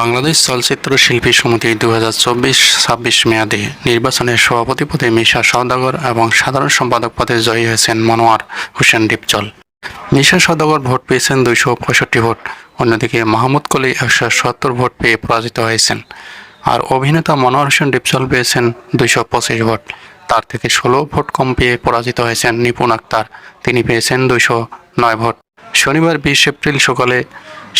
বাংলাদেশ চলচ্চিত্র শিল্পী সমিতি দু হাজার চব্বিশ ছাব্বিশ মেয়াদে নির্বাচনে সভাপতি পদে মিশা সওদাগর এবং সাধারণ সম্পাদক পদে জয়ী হয়েছেন মনোয়ার হোসেন ডিপজল মিশা সওদাগর ভোট পেয়েছেন দুইশো পঁয়ষট্টি ভোট, অন্যদিকে মাহমুদ কলি একশো সত্তর ভোট পেয়ে পরাজিত হয়েছেন। আর অভিনেতা মনোয়ার হোসেন ডিপজল পেয়েছেন দুইশো পঁচিশ ভোট, তার থেকে ষোলো ভোট কম পেয়ে পরাজিত হয়েছেন নিপুণ আক্তার, তিনি পেয়েছেন দুইশো নয় ভোট। শনিবার বিশ এপ্রিল সকালে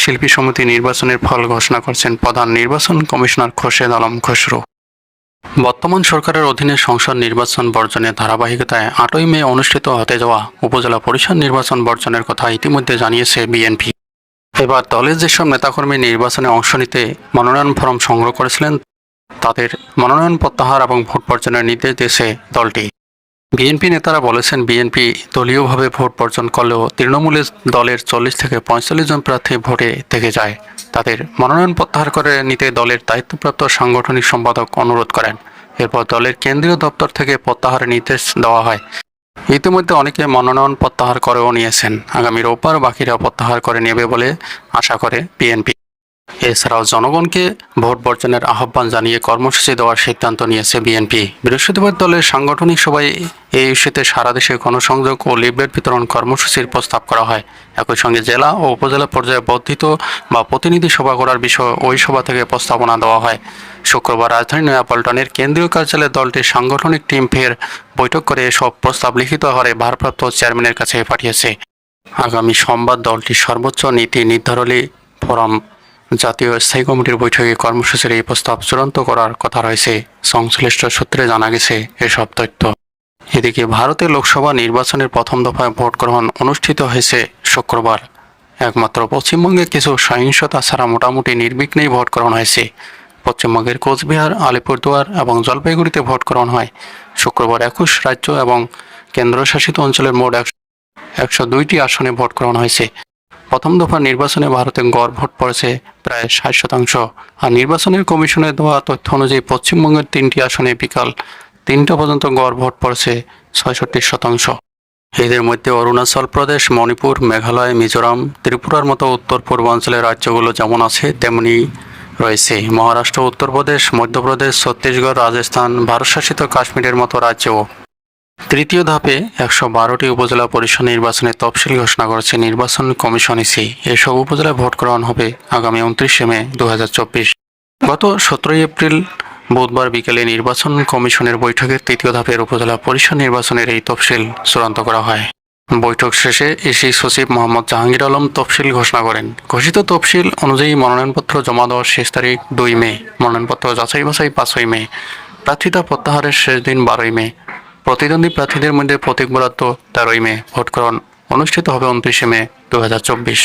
শিল্পী সমিতি নির্বাচনের ফল ঘোষণা করছেন প্রধান নির্বাচন কমিশনার খোরশেদ আলম খসরু। বর্তমান সরকারের অধীনে সংসদ নির্বাচন বর্জনের ধারাবাহিকতায় আটই মে অনুষ্ঠিত হতে যাওয়া উপজেলা পরিষদ নির্বাচন বর্জনের কথা ইতিমধ্যে জানিয়েছে বিএনপি। এবার দলের যেসব নেতাকর্মী নির্বাচনে অংশ নিতে মনোনয়ন ফরম সংগ্রহ করেছিলেন, তাদের মনোনয়ন প্রত্যাহার এবং ভোট বর্জনের নির্দেশ দিয়েছে দলটি। বিএনপি নেতারা বলেছেন, বিএনপি দলীয়ভাবে ভোট বর্জন করলেও তৃণমূলের দলের চল্লিশ থেকে পঁয়তাল্লিশ জন প্রার্থী ভোটে থেকে যায়। তাদের মনোনয়ন প্রত্যাহার করে নিতে দলের দায়িত্বপ্রাপ্ত সাংগঠনিক সম্পাদক অনুরোধ করেন। এরপর দলের কেন্দ্রীয় দপ্তর থেকে প্রত্যাহারের নির্দেশ দেওয়া হয়। ইতিমধ্যে অনেকে মনোনয়ন প্রত্যাহার করেও নিয়েছেন। আগামী রোববার বাকিরা প্রত্যাহার করে নেবে বলে আশা করে বিএনপি। এছাড়াও জনগণকে ভোট বর্জনের আহ্বান জানিয়ে কর্মসূচি দেওয়ার সিদ্ধান্ত নিয়েছে বিএনপি। বৃহস্পতিবার দলের সাংগঠনিক সভায় এই ইস্যুতে সারা দেশে গণসংযোগ ও লিফলেট বিতরণ কর্মসূচির প্রস্তাব করা হয়। একই সঙ্গে জেলা ও উপজেলা পর্যায়ে বর্ধিত বা প্রতিনিধি সভা করার বিষয়ে ওই সভা থেকে প্রস্তাবনা দেওয়া হয়। শুক্রবার রাজধানী নয়াপল্টনের কেন্দ্রীয় কার্যালয়ে দলটির সাংগঠনিক টিম ফের বৈঠক করে এসব প্রস্তাব লিখিত আকারে ভারপ্রাপ্ত চেয়ারম্যানের কাছে পাঠিয়েছে। আগামী সোমবার দলটির সর্বোচ্চ নীতি নির্ধারণী ফোরাম জাতীয় স্থায়ী কমিটির বৈঠকে কর্মসূচির এই প্রস্তাব চূড়ান্ত করার কথা রয়েছে। সংশ্লিষ্ট সূত্রে জানা গেছে এসব তথ্য। এদিকে ভারতে লোকসভা নির্বাচনের প্রথম দফায় ভোট গ্রহণ অনুষ্ঠিত হয়েছে শুক্রবার। একমাত্র পশ্চিমবঙ্গে কিছু সহিংসতা ছাড়া মোটামুটি নির্বিঘ্নেই ভোট গ্রহণ হয়েছে। পশ্চিমবঙ্গের কোচবিহার, আলিপুরদুয়ার এবং জলপাইগুড়িতে ভোট গ্রহণ হয়। শুক্রবার একুশ রাজ্য এবং কেন্দ্রশাসিত অঞ্চলের মোট একশো দুইটি আসনে ভোট গ্রহণ হয়েছে। প্রথম দফা নির্বাচনে ভারতে গড় ভোট পড়েছে প্রায় ষাট শতাংশ। আর নির্বাচনের কমিশনের দেওয়া তথ্য অনুযায়ী পশ্চিমবঙ্গের তিনটি আসনে বিকাল তিনটা পর্যন্ত গড় ভোট পড়েছে ছয়ষট্টি শতাংশ। এদের মধ্যে অরুণাচল প্রদেশ, মণিপুর, মেঘালয়, মিজোরাম, ত্রিপুরার মতো উত্তর পূর্বাঞ্চলের রাজ্যগুলো যেমন আছে, তেমনি রয়েছে। মহারাষ্ট্র, উত্তরপ্রদেশ, মধ্যপ্রদেশ, ছত্তিশগড়, রাজস্থান, ভারতশাসিত কাশ্মীরের মতো রাজ্যও। তৃতীয় ধাপে একশো বারোটি উপজেলা পরিষদ নির্বাচনের তফসিল ঘোষণা করেছে নির্বাচন কমিশন ইসি। এসব উপজেলায় ভোট গ্রহণ হবে আগামী উনত্রিশে মে দু হাজার চব্বিশ। গত সতেরোই এপ্রিল বুধবার বিকেলে নির্বাচন কমিশনের বৈঠকে তৃতীয় ধাপের উপজেলা পরিষদ নির্বাচনের এই তফসিল চূড়ান্ত করা হয়। বৈঠক শেষে ইসি সচিব মোহাম্মদ জাহাঙ্গীর আলম তফসিল ঘোষণা করেন। ঘোষিত তফসিল অনুযায়ী মনোনয়নপত্র জমা দেওয়ার শেষ তারিখ দুই মে, মনোনয়নপত্র যাচাই বাছাই পাঁচই মে, প্রার্থিতা প্রত্যাহারের শেষ দিন বারোই মে, প্রতিদ্বন্দ্বী প্রার্থীদের মধ্যে প্রতীক বরাদ্দ তেরোই মে ভোট গ্রহণ অনুষ্ঠিত হবে উনত্রিশে মে দু হাজার চব্বিশ।